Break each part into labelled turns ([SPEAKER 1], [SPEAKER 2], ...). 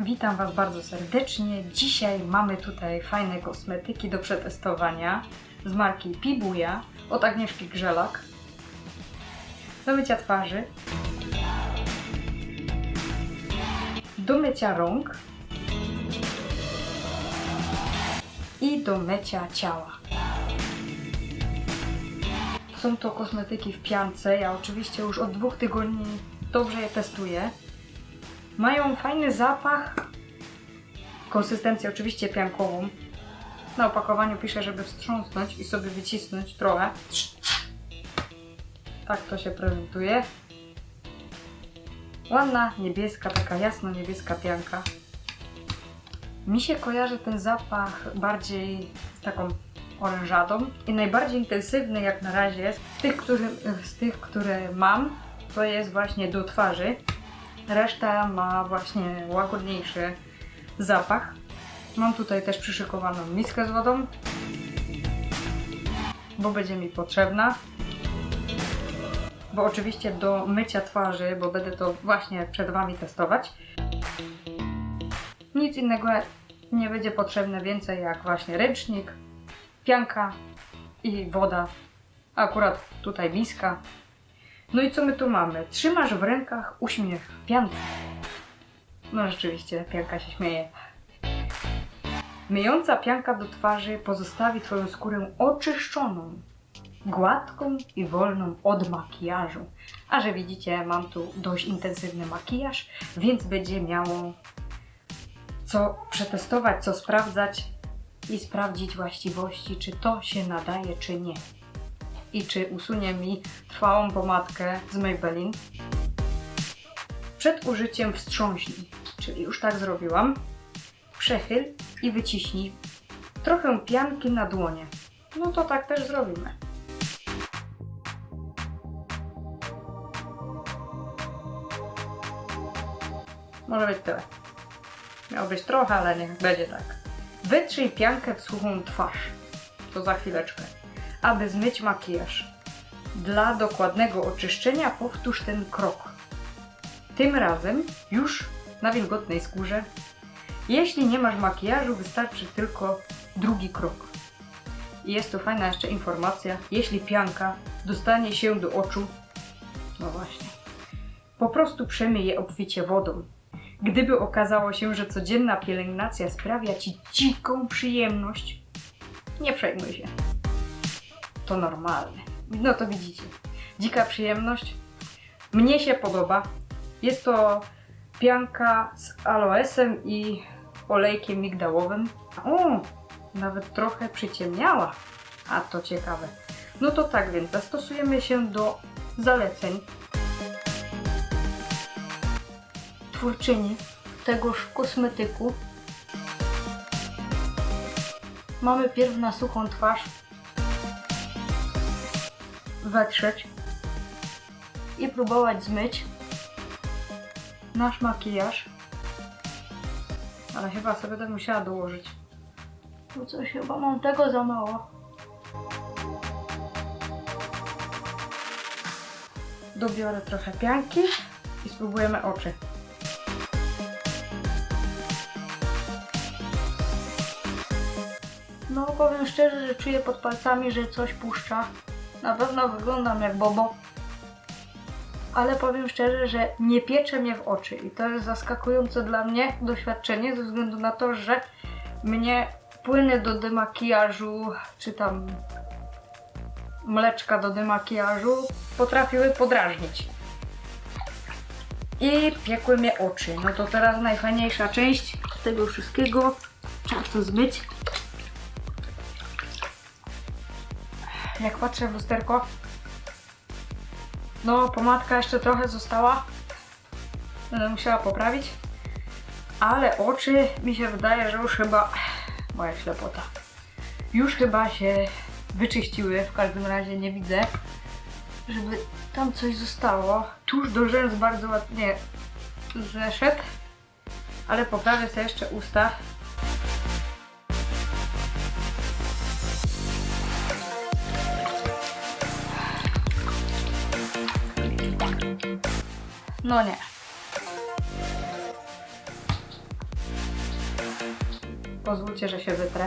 [SPEAKER 1] Witam Was bardzo serdecznie. Dzisiaj mamy tutaj fajne kosmetyki do przetestowania z marki Pibuja od Agnieszki Grzelak. Do mycia twarzy, do mycia rąk i do mycia ciała. Są to kosmetyki w piance. Ja oczywiście już od dwóch tygodni dobrze je testuję. Mają fajny zapach, konsystencję oczywiście piankową. Na opakowaniu pisze, żeby wstrząsnąć i sobie wycisnąć trochę. Tak to się prezentuje. Ładna, niebieska, taka jasno niebieska pianka. Mi się kojarzy ten zapach bardziej z taką orężadą i najbardziej intensywny jak na razie z tych, który, z tych które mam, to jest właśnie do twarzy. Reszta ma właśnie łagodniejszy zapach. Mam tutaj też przyszykowaną miskę z wodą, bo będzie mi potrzebna. Bo oczywiście do mycia twarzy, bo będę to właśnie przed Wami testować. Nic innego nie będzie potrzebne więcej jak właśnie ręcznik, pianka i woda. Akurat tutaj miska. No i co my tu mamy? Trzymasz w rękach uśmiech w piance. No rzeczywiście, pianka się śmieje. Myjąca pianka do twarzy pozostawi Twoją skórę oczyszczoną, gładką i wolną od makijażu. A że widzicie, mam tu dość intensywny makijaż, więc będzie miało co przetestować, co sprawdzać i sprawdzić właściwości, czy to się nadaje, czy nie. I czy usunie mi trwałą pomadkę z Maybelline. Przed użyciem wstrząśnij, czyli już tak zrobiłam. Przechyl i wyciśnij trochę pianki na dłonie. No to tak też zrobimy. Może być tyle. Miało być trochę, ale niech będzie tak. Wytrzyj piankę w suchą twarz. To za chwileczkę. Aby zmyć makijaż. Dla dokładnego oczyszczenia powtórz ten krok. Tym razem już na wilgotnej skórze. Jeśli nie masz makijażu, wystarczy tylko drugi krok. I jest tu fajna jeszcze informacja. Jeśli pianka dostanie się do oczu, no właśnie, po prostu przemyj je obficie wodą. Gdyby okazało się, że codzienna pielęgnacja sprawia Ci dziką przyjemność, nie przejmuj się. To normalne. No to widzicie. Dzika przyjemność. Mnie się podoba. Jest to pianka z aloesem i olejkiem migdałowym. O, nawet trochę przyciemniała. A to ciekawe. No to tak więc, zastosujemy się do zaleceń twórczyni tegoż kosmetyku. Mamy pierw na suchą twarz wetrzeć i próbować zmyć nasz makijaż. Ale chyba sobie będę musiała dołożyć. Bo coś chyba mam tego za mało. Dobiorę trochę pianki i spróbujemy oczy. No powiem szczerze, że czuję pod palcami, że coś puszcza. Na pewno wyglądam jak Bobo. Ale powiem szczerze, że nie piecze mnie w oczy i to jest zaskakujące dla mnie doświadczenie ze względu na to, że mnie płyny do demakijażu, czy tam mleczka do demakijażu potrafiły podrażnić. I piekły mnie oczy. No to teraz najfajniejsza część tego wszystkiego. Trzeba to zmyć. Jak patrzę w lusterko, no pomadka jeszcze trochę została. Będę musiała poprawić. Ale oczy mi się wydaje, że już chyba moja ślepota. Już chyba się wyczyściły. W każdym razie nie widzę, żeby tam coś zostało. Tuż do rzęs bardzo ładnie zeszedł. Ale poprawię sobie jeszcze usta. No nie. Pozwólcie, że się wytrę.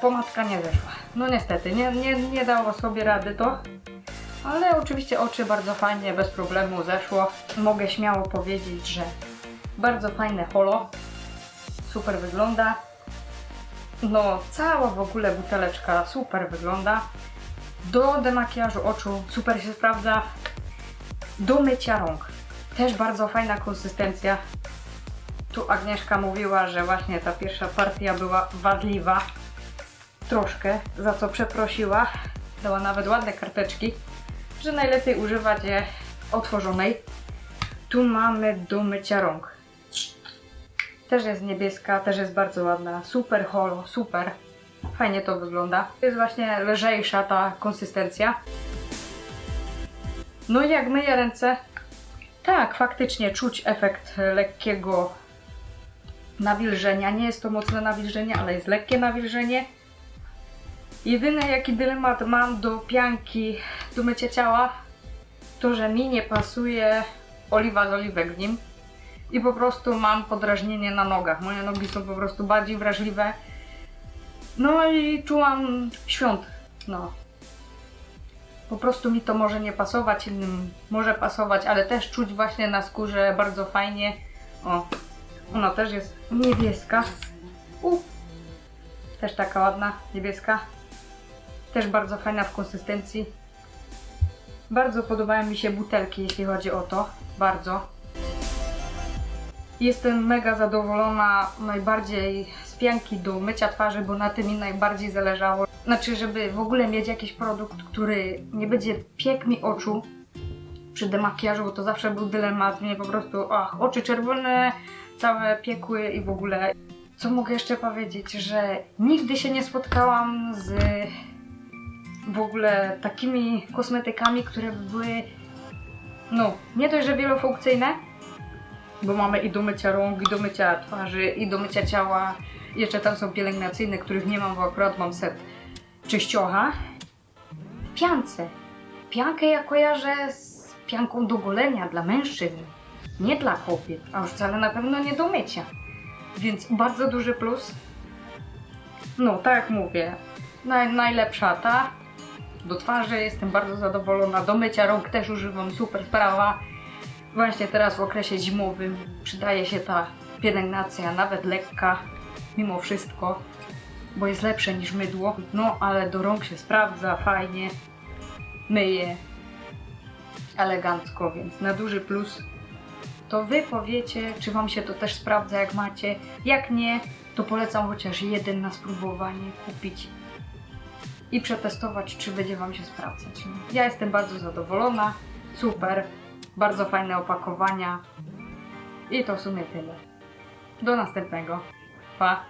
[SPEAKER 1] Pomadka nie zeszła. No niestety, nie, nie, nie dało sobie rady to. Ale oczywiście oczy bardzo fajnie, bez problemu zeszło. Mogę śmiało powiedzieć, że bardzo fajne holo. Super wygląda. No, cała w ogóle buteleczka super wygląda. Do demakijażu oczu super się sprawdza. Do mycia rąk też bardzo fajna konsystencja. Tu Agnieszka mówiła, że właśnie ta pierwsza partia była wadliwa. Troszkę, za co przeprosiła. Dała nawet ładne karteczki, że najlepiej używać je otworzonej. Tu mamy do mycia rąk. Też jest niebieska, też jest bardzo ładna. Super holo, super. Fajnie to wygląda. Jest właśnie lżejsza ta konsystencja. No i jak myję ręce, tak, faktycznie czuć efekt lekkiego nawilżenia. Nie jest to mocne nawilżenie, ale jest lekkie nawilżenie. Jedyny jaki dylemat mam do pianki, do mycia ciała, to że mi nie pasuje oliwa z oliwek w nim. I po prostu mam podrażnienie na nogach. Moje nogi są po prostu bardziej wrażliwe. No i czułam świąt. No, po prostu mi to może nie pasować, innym może pasować, ale też czuć właśnie na skórze bardzo fajnie. O, ona też jest niebieska. U, też taka ładna, niebieska. Też bardzo fajna w konsystencji. Bardzo podobają mi się butelki, jeśli chodzi o to. Bardzo. Jestem mega zadowolona najbardziej pianki do mycia twarzy, bo na tym mi najbardziej zależało. Znaczy, żeby w ogóle mieć jakiś produkt, który nie będzie piekł mi oczu przy demakijażu, bo to zawsze był dylemat. Mnie po prostu, ach, oczy czerwone, całe piekły i w ogóle. Co mogę jeszcze powiedzieć, że nigdy się nie spotkałam z w ogóle takimi kosmetykami, które by były, no, nie dość, że wielofunkcyjne, bo mamy i do mycia rąk, i do mycia twarzy, i do mycia ciała. Jeszcze tam są pielęgnacyjne, których nie mam, bo akurat mam set czyściocha. W piance. Piankę ja kojarzę z pianką do golenia dla mężczyzn, nie dla kobiet, a już wcale na pewno nie do mycia. Więc bardzo duży plus. No, tak jak mówię, naj, najlepsza ta. Do twarzy jestem bardzo zadowolona, do mycia rąk też używam, super sprawa. Właśnie teraz w okresie zimowym przydaje się ta pielęgnacja, nawet lekka, mimo wszystko, bo jest lepsze niż mydło. No, ale do rąk się sprawdza, fajnie, myje elegancko, więc na duży plus. To wy powiecie, czy wam się to też sprawdza, jak macie. Jak nie, to polecam chociaż jeden na spróbowanie kupić i przetestować, czy będzie wam się sprawdzać. Ja jestem bardzo zadowolona, super, bardzo fajne opakowania i to w sumie tyle. Do następnego. Pá.